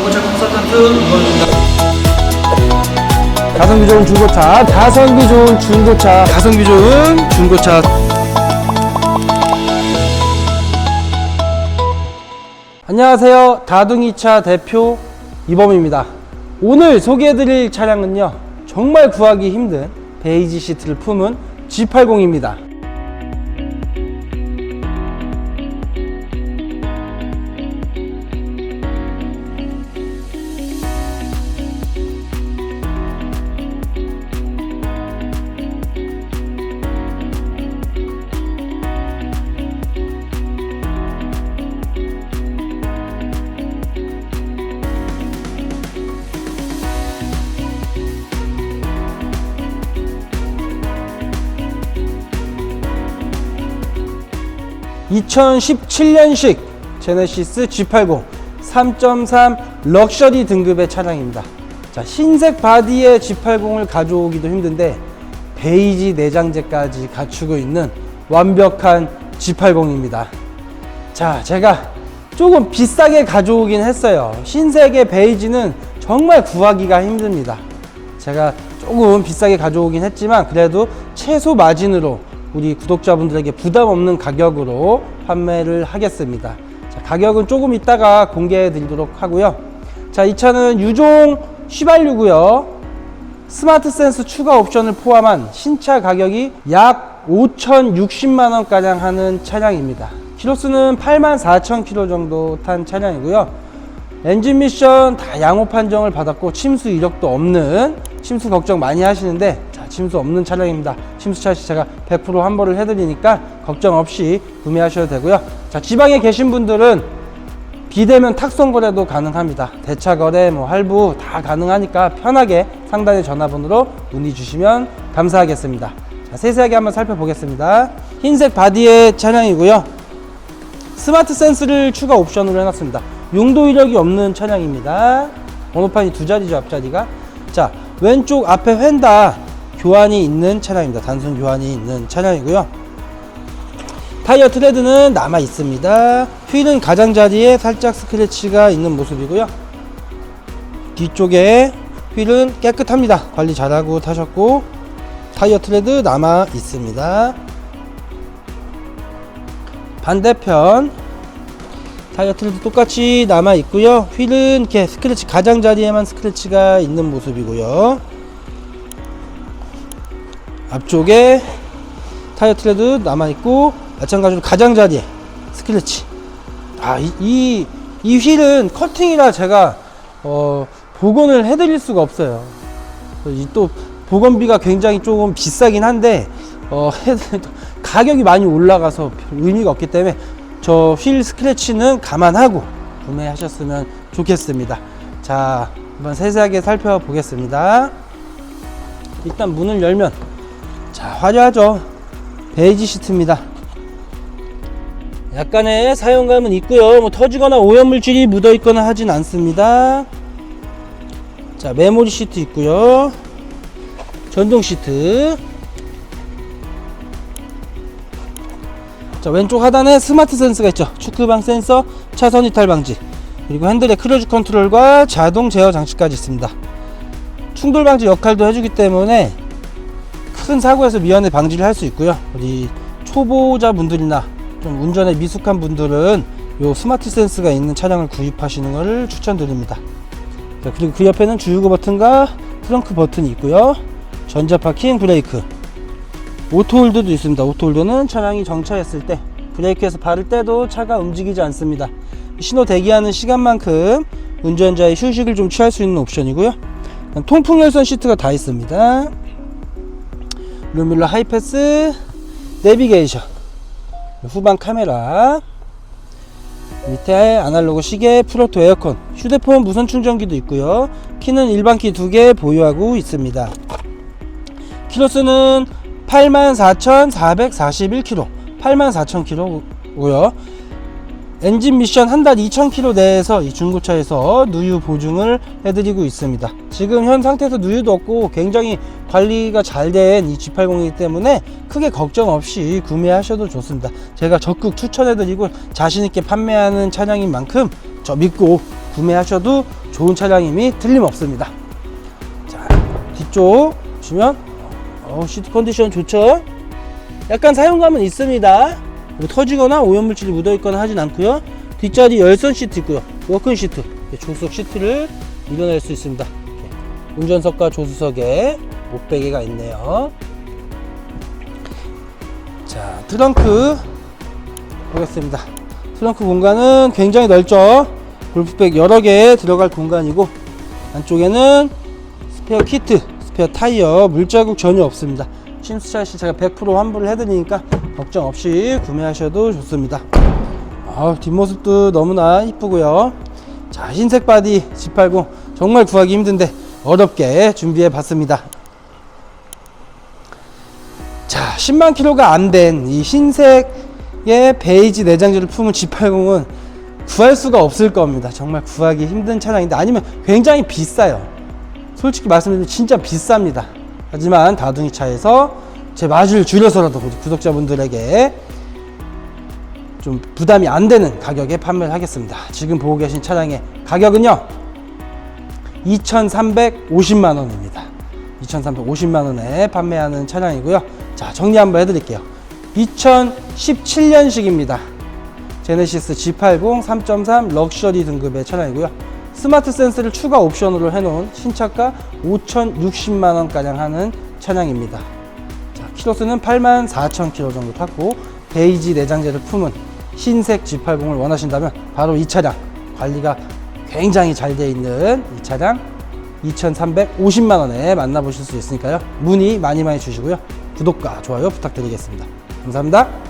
중고차 컨설턴트 이건입니다. 가성비 좋은 중고차, 가성비 좋은 중고차, 가성비 좋은 중고차. 안녕하세요. 다둥이차 대표 이범입니다. 오늘 소개해드릴 차량은요. 정말 구하기 힘든 베이지 시트를 품은 G80입니다. (2017년식) 제네시스 G80 3.3 럭셔리 등급의 차량입니다. 자 흰색 바디의 G80을 가져오기도 힘든데 베이지 내장재까지 갖추고 있는 완벽한 G80입니다. 자 제가 조금 비싸게 가져오긴 했어요. 흰색의 베이지는 정말 구하기가 힘듭니다. 제가 조금 비싸게 가져오긴 했지만 그래도 최소 마진으로 우리 구독자분들에게 부담 없는 가격으로 판매를 하겠습니다. 자, 가격은 조금 이따가 공개해 드리도록 하고요. 자, 이 차는 유종 휘발유고요. 스마트 센스 추가 옵션을 포함한 신차 가격이 약 5,060만 원가량 하는 차량입니다. 키로수는 84,000km 정도 탄 차량이고요. 엔진 미션 다 양호 판정을 받았고 침수 이력도 없는 침수 걱정 많이 하시는데 자, 침수 없는 차량입니다. 침수 차시 제가 100% 환불을 해드리니까 걱정 없이 구매하셔도 되고요. 자 지방에 계신 분들은 비대면 탁송 거래도 가능합니다. 대차 거래, 뭐 할부 다 가능하니까 편하게 상단의 전화번호로 문의 주시면 감사하겠습니다. 자, 세세하게 한번 살펴보겠습니다. 흰색 바디의 차량이고요. 스마트 센스를 추가 옵션으로 해놨습니다. 용도 이력이 없는 차량입니다. 번호판이 두 자리죠, 앞자리가. 자, 왼쪽 앞에 휀다 교환이 있는 차량입니다. 단순 교환이 있는 차량이고요. 타이어 트레드는 남아 있습니다. 휠은 가장자리에 살짝 스크래치가 있는 모습이고요. 뒤쪽에 휠은 깨끗합니다. 관리 잘하고 타셨고 타이어 트레드 남아 있습니다. 반대편 타이어 트레드 똑같이 남아 있고요. 휠은 이렇게 스크래치 가장자리에만 스크래치가 있는 모습이고요. 앞쪽에 타이어 트레드 남아 있고 마찬가지로 가장자리에 스크래치. 아, 이, 이, 이 휠은 커팅이라 제가 어, 복원을 해드릴 수가 없어요. 이또 복원비가 굉장히 조금 비싸긴 한데 어, 가격이 많이 올라가서 별 의미가 없기 때문에 저 휠 스크래치는 감안하고 구매하셨으면 좋겠습니다. 자, 한번 세세하게 살펴보겠습니다. 일단 문을 열면 자, 화려하죠. 베이지 시트입니다. 약간의 사용감은 있고요. 뭐 터지거나 오염물질이 묻어 있거나 하진 않습니다. 자, 메모리 시트 있고요. 전동 시트. 자, 왼쪽 하단에 스마트 센서가 있죠. 축구방 센서, 차선 이탈 방지. 그리고 핸들에 크루즈 컨트롤과 자동 제어 장치까지 있습니다. 충돌 방지 역할도 해주기 때문에 큰 사고에서 미연에 방지를 할 수 있고요. 우리 초보자분들이나 좀 운전에 미숙한 분들은 요 스마트 센스가 있는 차량을 구입하시는 것을 추천드립니다. 자, 그리고 그 옆에는 주유구 버튼과 트렁크 버튼이 있고요. 전자 파킹 브레이크. 오토홀드도 있습니다. 오토홀드는 차량이 정차했을 때 브레이크에서 발을 떼도 차가 움직이지 않습니다. 신호 대기하는 시간만큼 운전자의 휴식을 좀 취할 수 있는 옵션이고요. 통풍 열선 시트가 다 있습니다. 루밀러 하이패스, 내비게이션, 후방 카메라, 밑에 아날로그 시계, 프로토 에어컨, 휴대폰 무선 충전기도 있고요. 키는 일반 키 두 개 보유하고 있습니다. 키로수는 84,441km, 84,000km고요. 엔진 미션 한 달 2,000km 내에서 이 중고차에서 누유 보증을 해드리고 있습니다. 지금 현 상태에서 누유도 없고 굉장히 관리가 잘 된 이 G80이기 때문에 크게 걱정 없이 구매하셔도 좋습니다. 제가 적극 추천해드리고 자신있게 판매하는 차량인 만큼 저 믿고 구매하셔도 좋은 차량임이 틀림없습니다. 자, 뒤쪽 보시면 어, 시트 컨디션 좋죠? 약간 사용감은 있습니다. 뭐 터지거나 오염물질이 묻어있거나 하진 않고요. 뒷자리 열선 시트 있고요. 워킹 시트, 조수석 시트를 밀어낼 수 있습니다. 운전석과 조수석에 목베개가 있네요. 자, 트렁크 보겠습니다. 트렁크 공간은 굉장히 넓죠. 골프백 여러 개 들어갈 공간이고 안쪽에는 스페어 키트, 스페어 타이어, 물자국 전혀 없습니다. 심수샷이 제가 100% 환불을 해드리니까 걱정 없이 구매하셔도 좋습니다. 아, 뒷모습도 너무나 이쁘고요. 자, 흰색 바디 G80 정말 구하기 힘든데 어렵게 준비해 봤습니다. 자, 10만 킬로가 안 된 이 흰색의 베이지 내장재를 품은 G80은 구할 수가 없을 겁니다. 정말 구하기 힘든 차량인데 아니면 굉장히 비싸요. 솔직히 말씀드리면 진짜 비쌉니다. 하지만 다둥이 차에서 제 마진을 줄여서라도 구독자분들에게 좀 부담이 안 되는 가격에 판매를 하겠습니다. 지금 보고 계신 차량의 가격은요. 2,350만 원입니다. 2,350만 원에 판매하는 차량이고요. 자, 정리 한번 해 드릴게요. 2017년식입니다. 제네시스 G80 3.3 럭셔리 등급의 차량이고요. 스마트 센스를 추가 옵션으로 해놓은 신차가 5,060만 원가량 하는 차량입니다. 자, 키로수는 8만 4천 킬로 정도 탔고 베이지 내장재를 품은 흰색 G80을 원하신다면 바로 이 차량 관리가 굉장히 잘 되어 있는 이 차량 2,350만 원에 만나보실 수 있으니까요. 문의 많이 많이 주시고요. 구독과 좋아요 부탁드리겠습니다. 감사합니다.